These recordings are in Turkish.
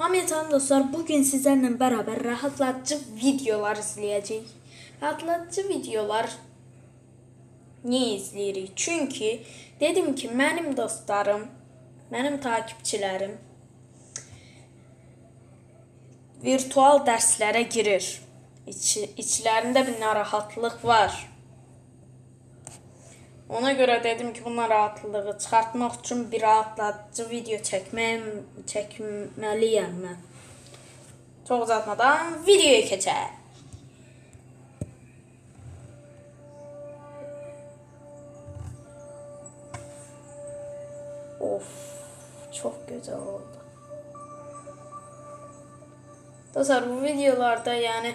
Hamıya salam dostlar. Bugün sizlərlə bərabər rahatlatıcı videolar izləyəcəyik. Rahatlatıcı videolar niyə izləyirik? Çünki dedim ki, mənim dostlarım, mənim takipçilərim virtual dərslərə girir. İç, içlərində bir narahatlıq var. Ona görə dedim ki, bu narahatlığı çıxartmaq üçün bir rahatlatıcı video çəkməyim, çəkməliyəm mən. Çox uzatmadan videoya keçək. Of, çok güzel oldu. Dostlar bu videolarda yani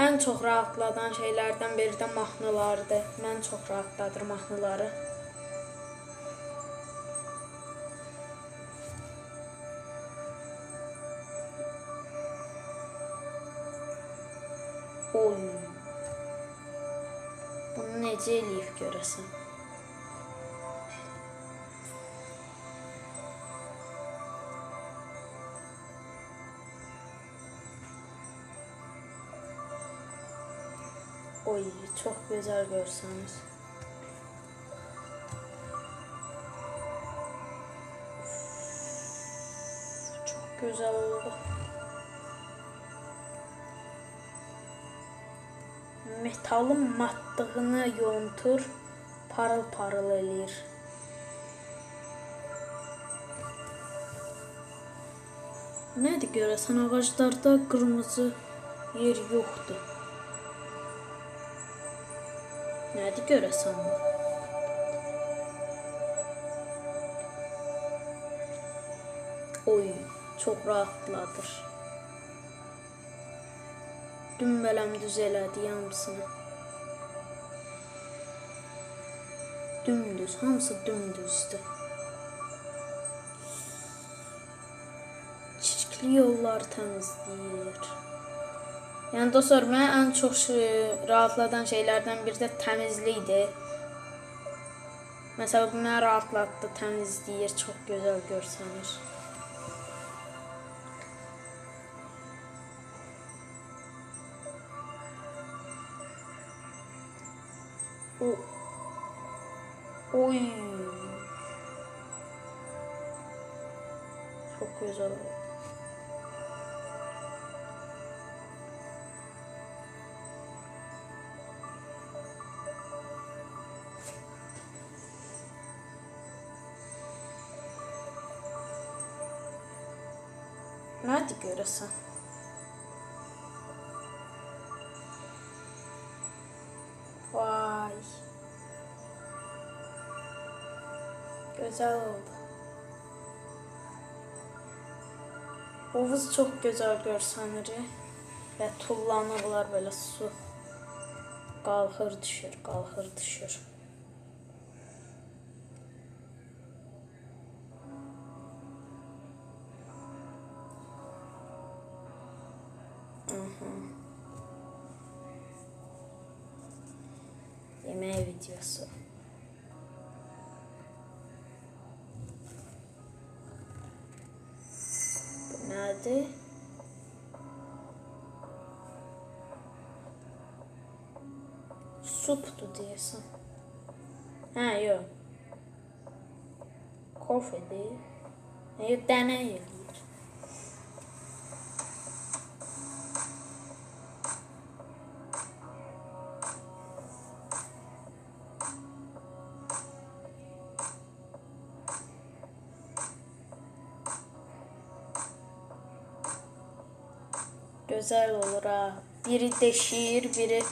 Ən çox rahatladan şeylərdən biri də mahnılardır. Mən çox rahatladır mahnıları. Oy. Bunu necə eləyib görəsən? Çok güzel görseniz. Çok güzel oldu. Metalın matlığını yontur, parıl parıl eləyir. Nədir görəsən ağaclarda qırmızı yer yoxdur. Nədir görəsən bu? Oy, çox rahatladır. Dümbələm düz elədi hamısını. Dümdüz, hamısı dümdüzdür. Çirkli yollar təmizləyir. Yəni dostlar, mənə ən çox şey- rahatladan şeylərdən biri də təmizlikdir. Məsələn, bu məni rahatlatdı, təmizləyir, çox gözəl görsənir. O Oy. Çok güzel oldu. Hadi görəsən. Vay. Güzel oldu. Hovuz çok güzel görsənir və tullanırlar belə su. Qalxır düşür, qalxır düşür. Yemeğe videosu. Bu nerede? Suptu diyorsun. Ha yok. Kofe değil. Yok deney eləyir. Güzel olur ha. Biri deşir, biri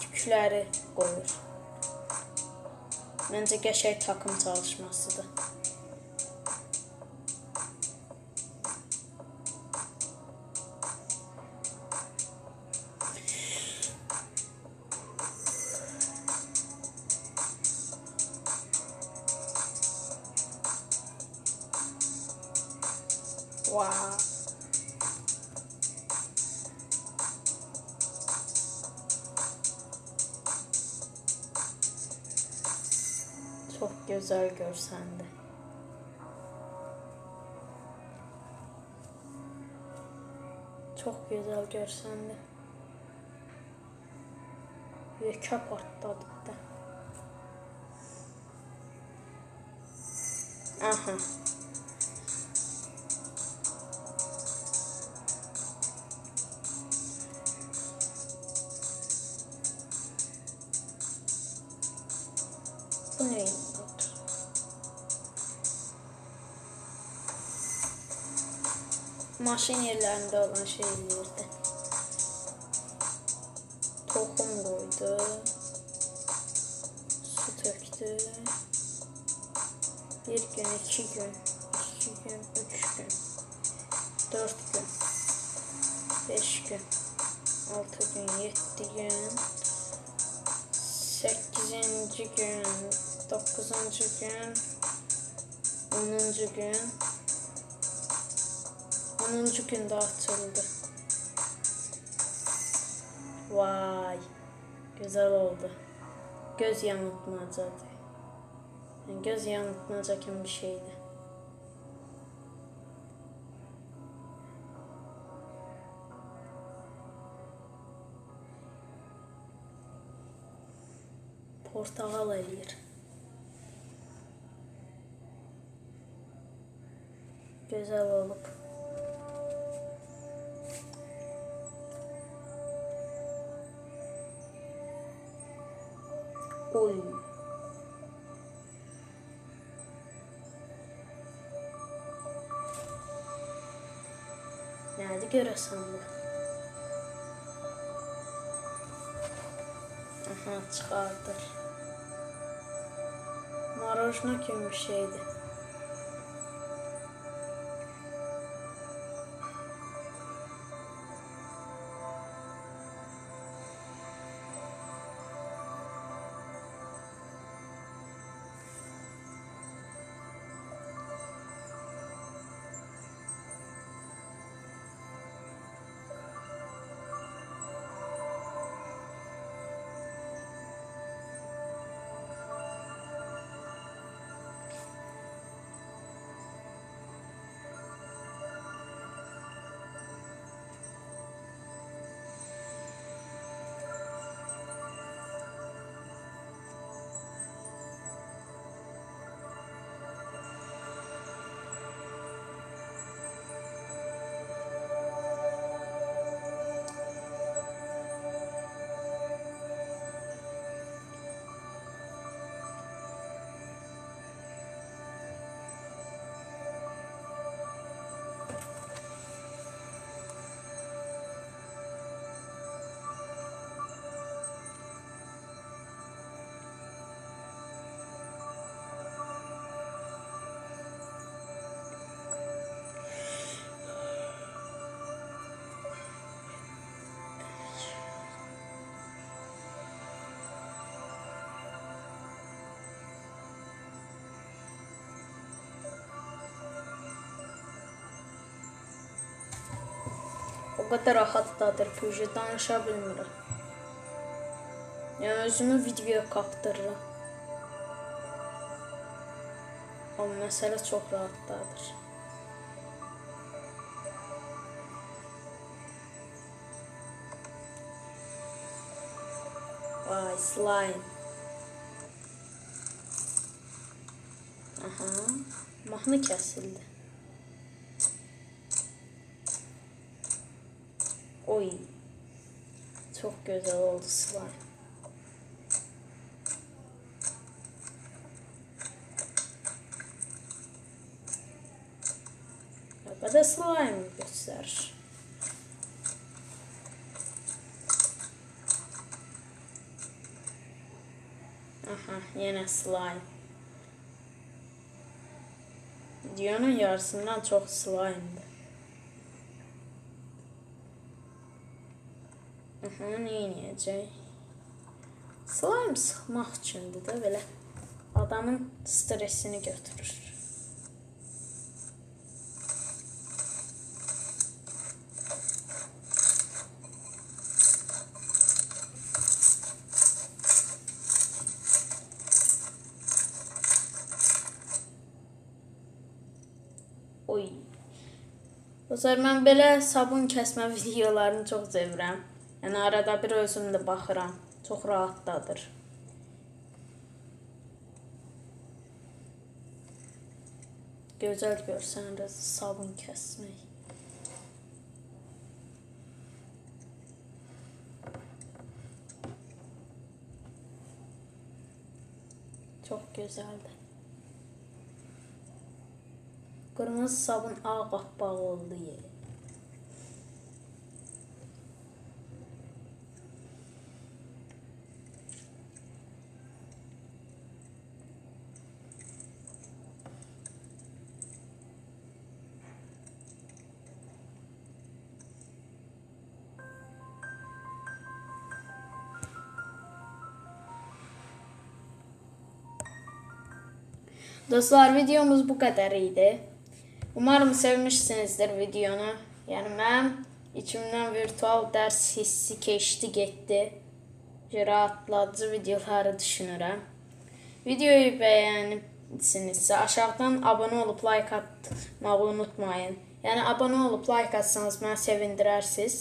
tükləri qoyur. Məncə qəşəng takım çalışmasıdır. Wow. Çok güzel görsendi. Çok güzel görsendi. Yekə partladı bir də. Aha. Bu neyin Maşın yerlərində olan şeylərdi. Toxum qoydu. Su tökdü. Bir gün, iki gün, iki gün, üç gün, dört gün, beş gün, altı gün, yedi gün, sekizinci gün, dokuzuncu gün, onuncu gün, onuncu günde açıldı. Vay, güzel oldu. Göz yanıltmacadı. Yani göz yanıltılacak bir şeydi. Portakal eləyir. Güzel olup. Görəsən bu? Aha çıxardır. Marojna kimi bir şeydi. Kadar rahatdadır ki danışa bilmirəm. Yəni özümü videoya kaptırıram. Amma məsələ çox rahatdadır. Vay slime. Aha. Mahnı kəsildi. Oy. Çok güzel oldu slime. Ya da slime gösterir. Aha yine slime. Videonun yarısından çok slime'dı. Aha, neynəyəcək? Slime sıxmaq üçündür də belə. Adamın stresini götürür. Oy. Dostlar mən belə sabun kəsmə videolarını çox sevirəm. Yəni arada bir özüm də baxıram. Çox rahatladır. Gözəl görsəniz sabun kəsmək. Çox gözəldir. Qırmızı sabun ağappaq oldu. ye. Dostlar videomuz bu kadar idi. Umarım sevmişsinizdir videonu. Yani ben içimden virtual ders hissi keçdi getdi. Rahatladıcı videoları düşünürəm. Videoyu bəyənibsinizsə aşağıdan abunə olub like atmağı unutmayın. Yəni abunə olub like atsanız məni sevindirərsiniz.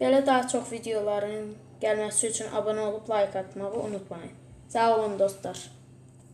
Belə daha çox videoların gəlməsi üçün abunə olub like atmağı unutmayın. Sağ olun dostlar.